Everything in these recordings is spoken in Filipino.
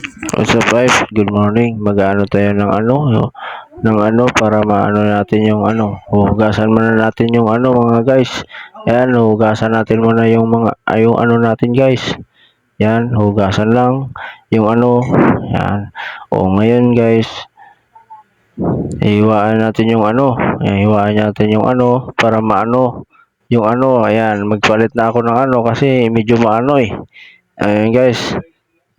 What's up guys? Good morning. Mag-ano tayo ng ano, no? ng ano para maano natin yung ano. Hugasan muna natin yung ano mga guys. Ayan, hugasan natin muna yung mga ay, yung ano natin guys. Yan, hugasan lang yung ano. Yan. O ngayon guys, hiwaan natin yung ano. Ayan, hiwaan natin yung ano para maano yung ano. Ayan, magpalit na ako ng ano kasi medyo maano eh. Ayan guys.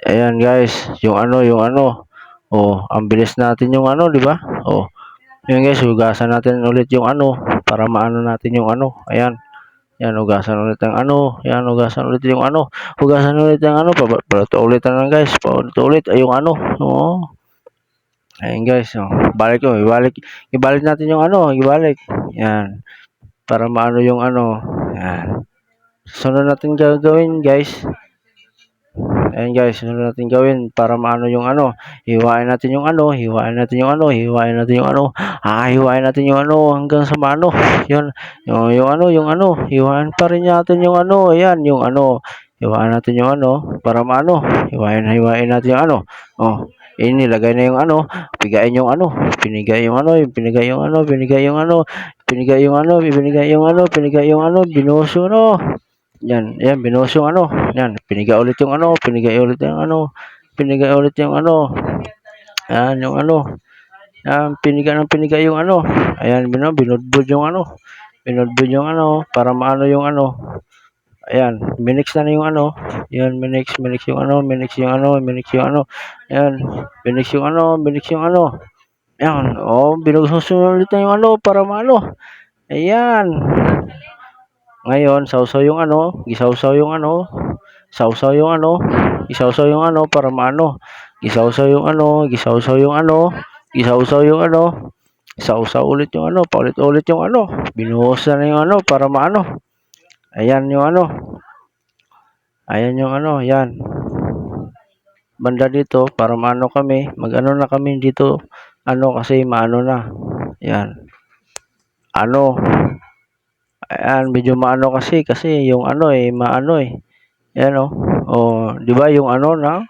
Ayan guys, yung ano, yung ano. Oh, ang bilis natin yung ano, di ba? Oh. Ayan guys, hugasan natin ulit yung ano para maano natin yung ano. Ayan. Yan, hugasan ulit ang ano. Yan, hugasan ulit yung ano. Hugasan ulit ang ano. Pabalot ulit na guys. Pabalot ulit yung ano. Oh. Ayan guys. Oh. Balik ko. Ibalik. Ibalik natin yung ano. Ibalik. Yan. Para maano yung ano. Yan. Sunod natin gagawin guys. Ayan guys, sunod natin gawin para maano yung ano. Hiwain natin yung ano, hiwain natin yung ano, hiwain natin yung ano. Ah, hiwain natin yung ano hanggang sa maano. Yun, yung, yung ano, yung ano. Hiwain pa rin natin yung ano. Ayan, yung ano. Hiwain natin yung ano para maano. Hiwain, hiwain natin yung ano. Oh, inilagay na yung ano. Pigain yung ano. Pinigay yung ano, pinigay yung ano, pinigay yung ano. Pinigay yung ano, pinigay yung ano, pinigay yung ano, binuso no. Yan, yan, binuhos yung ano. Yan, piniga ulit yung ano, piniga ulit yung ano, piniga ulit yung ano. Yan, yung ano. Yan, piniga ng piniga yung ano. Ayan, bino, binudbud yung ano. Binudbud yung ano, para maano yung ano. Ayan, minix na, na yung ano. Yan, minix, minix yung ano, minix yung ano, minix yung ano. Ayan, minix yung ano, minix yung ano. Ayan, oh, binuhos ulit na yung ano, para maano. Ayan. Ngayon, sausaw yung ano, gisawsaw yung ano, sausaw yung ano, gisawsaw yung ano para maano. Gisawsaw yung ano, gisawsaw yung ano, gisawsaw yung ano, sausaw ulit yung ano, paulit-ulit yung ano. Binuhos na yung ano para maano. Ayan yung ano. Ayan yung ano, yan. Banda dito para maano kami, magano na kami dito. Ano kasi maano na. Yan. Ano, Ayan, medyo maano kasi kasi yung ano eh, maano eh. Ayan oh. Oh, 'di ba yung ano na?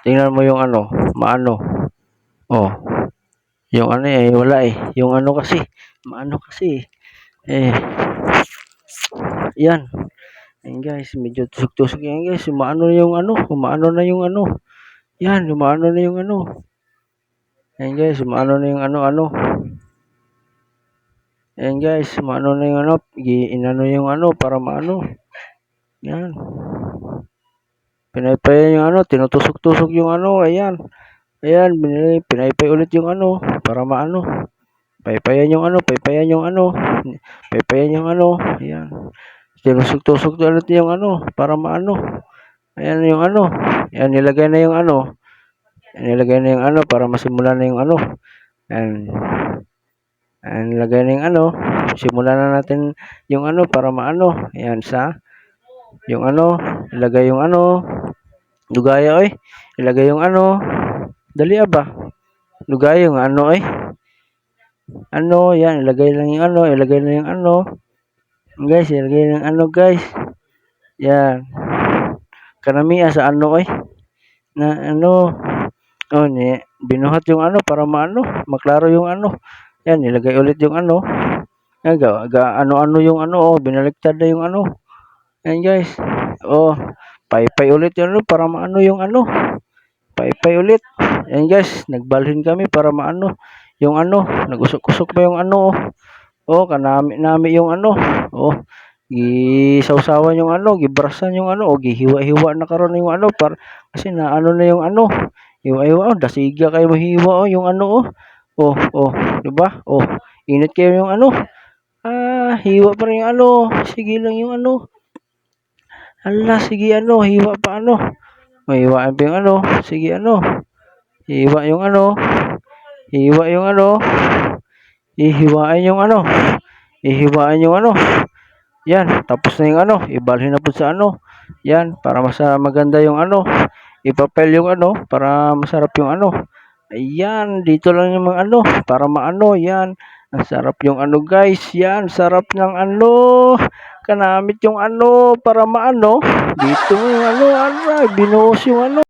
Tingnan mo yung ano, maano. Oh. Yung ano eh, wala eh. Yung ano kasi, maano kasi eh. Yan. Ayan guys, medyo tusok-tusok yan guys. Maano yung ano, maano na yung ano. Yan, maano na yung ano. Ayan guys, maano na yung ano-ano. Ayan guys, maano na yung ano, inano yung ano para maano. Yan. Pinaypay yung ano, tinutusok-tusok yung ano, ayan. Ayan, pinaypay ulit yung ano para maano. Paypayan yung ano, paypayan yung ano. Paypayan yung ano, ayan. Tinusok-tusok ulit yung ano para maano. Ayan yung ano. Ayan, nilagay na yung ano. Nilagay na yung ano para masimulan na yung ano. Ayan. Ayan, lagay na yung ano. Simulan na natin yung ano para maano. Ayan sa yung ano. Ilagay yung ano. Lugaya oy. Ilagay yung ano. Dali ba? Lugaya yung ano oy. Ano, yan. Ilagay lang yung ano. Ilagay na yung ano. Guys, ilagay ng ano guys. Yan. Kanamiya sa ano oy. Na ano. Oh, ni binuhat yung ano para maano, maklaro yung ano. Yan, nilagay ulit yung ano. Yan, ano-ano yung ano, oh, binaliktad na yung ano. Yan guys. Oh, paypay ulit yung ano para maano yung ano. Paypay ulit. Yan guys, nagbalhin kami para maano yung ano, nagusok-usok pa yung ano. Oh, oh kanami-nami yung ano. Oh, gisawsawan yung ano, gibrasan yung ano, o gihiwa-hiwa na karon yung ano para kasi na ano na yung ano. Hiwa-hiwa, oh, dasiga kayo mahiwa oh, yung ano oh. Oh, oh, 'di ba? Oh, init kayo yung ano. Ah, hiwa pa rin yung ano. Sige lang yung ano. Hala, sige ano, hiwa pa ano. Mahiwaan pa yung ano. Sige ano. Hiwa yung ano. Hiwa yung ano. Ihiwain yung ano. Ihiwain yung ano. Yan, tapos na yung ano. Ibalhin na po sa ano. Yan, para mas maganda yung ano. Ipapel yung ano, para masarap yung ano. Ayan, dito lang yung mga ano, para maano, yan. Ang sarap yung ano guys, yan, sarap ng ano. Kanamit yung ano, para maano. Dito yung ano, ano, binuhos yung ano.